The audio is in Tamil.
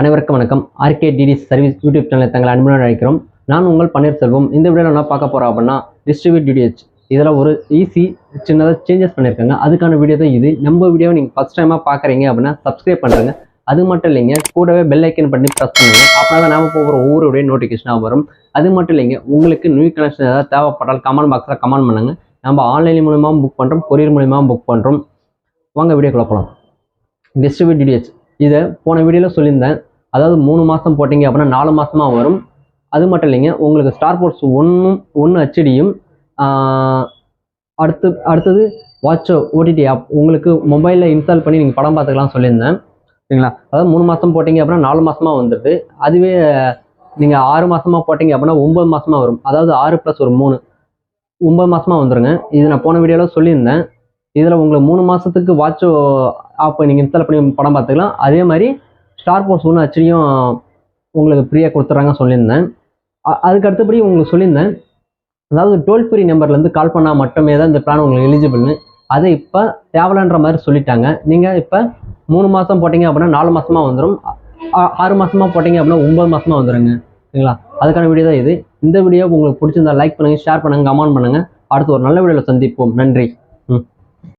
அனைவருக்கும் வணக்கம். ஆர்கே டிடி சர்வீஸ் யூடியூப் சேனலை தங்களை அன்புடன் அழைக்கிறோம். நான் உங்கள் பன்னீர்செல்வம். இந்த வீடியோவில் என்ன பார்க்க போகிறோம் அப்படின்னா டிஸ்ட்ரிபியூட் டிடிஹெச் இதில் ஒரு ஈஸி சின்னதாக சேஞ்சஸ் பண்ணியிருக்காங்க அதுக்கான வீடியோ தான் இது. நம்ம வீடியோவை நீங்கள் ஃபஸ்ட் டைமாக பார்க்குறீங்க அப்படின்னா சப்ஸ்கிரைப் பண்ணுறங்க அது மட்டும் இல்லைங்க கூடவே பெல் ஐக்கன் பண்ணி ப்ரெஸ் பண்ணுங்க. அப்படின்னா தான் நாம போகிற ஒவ்வொரு வீடியோ நோட்டிஃபிகேஷனாக வரும். அது மட்டும் இல்லைங்க உங்களுக்கு நியூ கனெக்ஷன் ஏதாவது தேவைப்பட்டால் கமெண்ட் பாக்ஸில் கமெண்ட் பண்ணுங்க. நம்ம ஆன்லைன் மூலியமாகவும் புக் பண்ணுறோம் கொரியர் மூலியமாக புக் பண்ணுறோம் வாங்க வீடியோ குழப்பலாம் டிஸ்ட்ரிபியூட் டிடிஹெச் இதை போன வீடியோவில் சொல்லியிருந்தேன். அதாவது மூணு மாதம் போட்டிங்க அப்படின்னா நாலு மாதமாக வரும். அது மட்டும் இல்லைங்க உங்களுக்கு ஸ்டார் போர்ட்ஸ் ஒன்றும் ஒன்று ஹெச்டியும் அடுத்து அடுத்தது வாட்சோ ஓடிடி ஆப் உங்களுக்கு மொபைலில் இன்ஸ்டால் பண்ணி நீங்கள் படம் பார்த்துக்கலாம் சொல்லியிருந்தேன். சரிங்களா? அதாவது மூணு மாதம் போட்டிங்க அப்படின்னா நாலு மாதமாக வந்துடுது அதுவே நீங்கள் ஆறு மாதமாக போட்டிங்க அப்படின்னா ஒம்பது மாதமாக வரும். அதாவது ஆறு ப்ளஸ் ஒரு மூணு. ஒம்பது மாதமாக வந்துடுங்க இது நான் போன வீடியோவில் சொல்லியிருந்தேன். இதில் உங்களை மூணு மாதத்துக்கு வாட்ச் ஆப் நீங்கள் இன்ஸ்டால் பண்ணி படம் பார்த்துக்கலாம். அதே மாதிரி ஸ்டார் போர்ஸ் ஒன்று ஹெச்டியும் உங்களுக்கு ஃப்ரீயாக கொடுத்துட்றாங்க சொல்லியிருந்தேன். அதுக்கு அடுத்தபடி உங்களுக்கு சொல்லியிருந்தேன். அதாவது டோல் ஃப்ரீ நம்பர்லேருந்து கால் பண்ணால் மட்டுமே தான் இந்த பிளான் உங்களுக்கு எலிஜிபிள்னு அதை இப்போ தேவலன்ற மாதிரி சொல்லிட்டாங்க. நீங்கள் இப்போ மூணு மாதம் போட்டிங்க அப்படின்னா நாலு மாதமாக வந்துடும் ஆறு மாதமாக போட்டிங்க அப்படின்னா ஒம்பது மாதமாக வந்துடுங்க சரிங்களா? அதுக்கான வீடியோ தான் இது. இந்த வீடியோ உங்களுக்கு பிடிச்சிருந்தா லைக் பண்ணுங்கள் ஷேர் பண்ணுங்கள் கமெண்ட் பண்ணுங்கள் அடுத்து ஒரு நல்ல வீடியோவில் சந்திப்போம். நன்றி.